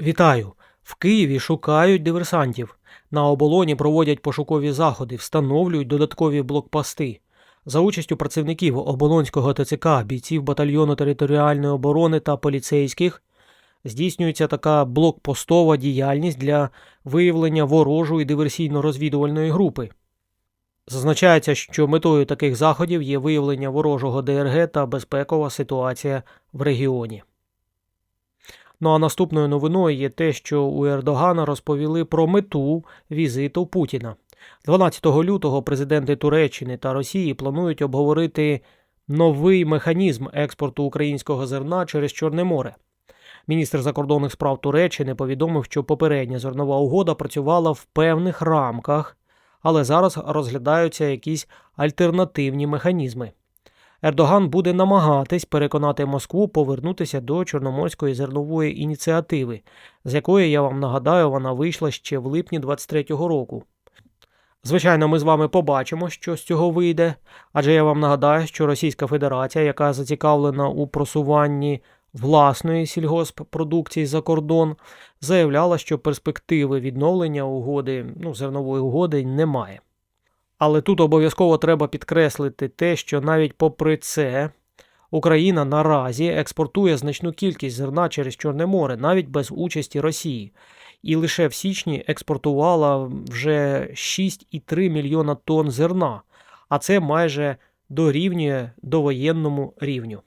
Вітаю! В Києві шукають диверсантів. На оболоні проводять пошукові заходи, встановлюють додаткові блокпости. За участю працівників оболонського ТЦК, бійців батальйону територіальної оборони та поліцейських здійснюється така блокпостова діяльність для виявлення ворожої диверсійно-розвідувальної групи. Зазначається, що метою таких заходів є виявлення ворожого ДРГ та безпекова ситуація в регіоні. Ну а наступною новиною є те, що у Ердогана розповіли про мету візиту Путіна. 12 лютого президенти Туреччини та Росії планують обговорити новий механізм експорту українського зерна через Чорне море. Міністр закордонних справ Туреччини повідомив, що попередня зернова угода працювала в певних рамках, але зараз розглядаються якісь альтернативні механізми. Ердоган буде намагатись переконати Москву повернутися до Чорноморської зернової ініціативи, з якої я вам нагадаю, вона вийшла ще в липні 23-го року. Звичайно, ми з вами побачимо, що з цього вийде, адже я вам нагадаю, що Російська Федерація, яка зацікавлена у просуванні власної сільгосппродукції за кордон, заявляла, що перспективи відновлення угоди, ну, зернової угоди немає. Але тут обов'язково треба підкреслити те, що навіть попри це Україна наразі експортує значну кількість зерна через Чорне море, навіть без участі Росії. І лише в січні експортувала вже 6,3 мільйона тонн зерна, а це майже дорівнює довоєнному рівню.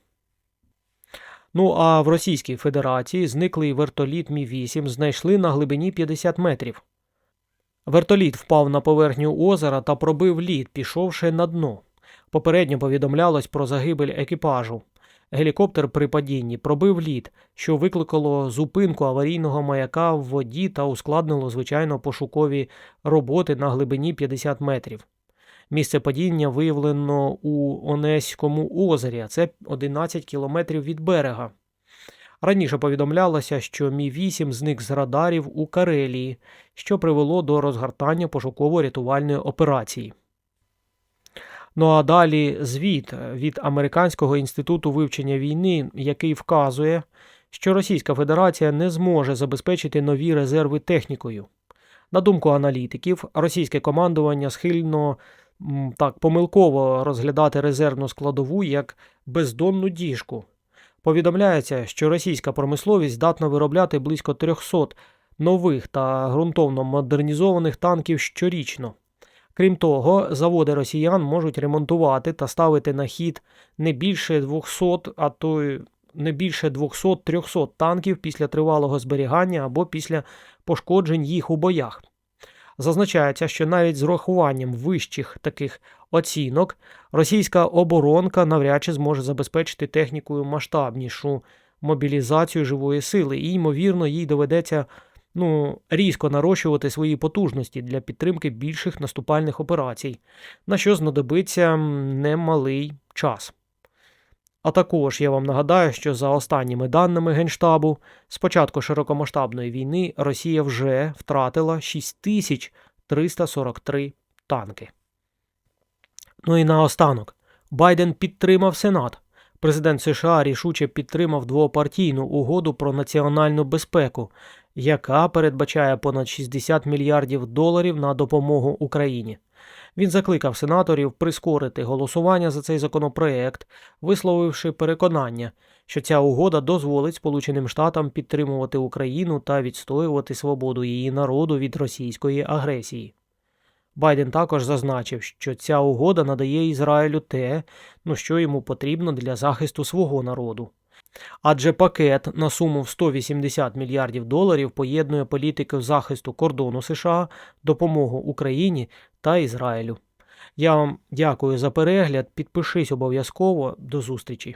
Ну а в Російській Федерації зниклий вертоліт Мі-8 знайшли на глибині 50 метрів. Вертоліт впав на поверхню озера та пробив лід, пішовши на дно. Попередньо повідомлялось про загибель екіпажу. Гелікоптер при падінні пробив лід, що викликало зупинку аварійного маяка в воді та ускладнило звичайно пошукові роботи на глибині 50 метрів. Місце падіння виявлено у Онеському озері, а це 11 кілометрів від берега. Раніше повідомлялося, що Мі 8 зник з радарів у Карелії, що привело до розгортання пошуково-рятувальної операції. Ну а далі звіт від Американського інституту вивчення війни, який вказує, що Російська Федерація не зможе забезпечити нові резерви технікою. На думку аналітиків, російське командування схильно так помилково розглядати резервну складову як бездонну діжку. Повідомляється, що російська промисловість здатна виробляти близько 300 нових та ґрунтовно модернізованих танків щорічно. Крім того, заводи росіян можуть ремонтувати та ставити на хід не більше 200, а то не більше 200-300 танків після тривалого зберігання або після пошкоджень їх у боях. Зазначається, що навіть з урахуванням вищих таких оцінок російська оборонка навряд чи зможе забезпечити технікою масштабнішу мобілізацію живої сили, і, ймовірно, їй доведеться ну, різко нарощувати свої потужності для підтримки більших наступальних операцій, на що знадобиться немалий час. А також я вам нагадаю, що за останніми даними Генштабу, з початку широкомасштабної війни Росія вже втратила 6343 танки. Ну і наостанок, Байден підтримав Сенат. Президент США рішуче підтримав двопартійну угоду про національну безпеку, яка передбачає понад 60 мільярдів доларів на допомогу Україні. Він закликав сенаторів прискорити голосування за цей законопроект, висловивши переконання, що ця угода дозволить Сполученим Штатам підтримувати Україну та відстоювати свободу її народу від російської агресії. Байден також зазначив, що ця угода надає Ізраїлю те, ну що йому потрібно для захисту свого народу. Адже пакет на суму в 180 мільярдів доларів поєднує політики захисту кордону США, допомогу Україні та Ізраїлю. Я вам дякую за перегляд. Підпишись обов'язково. До зустрічі!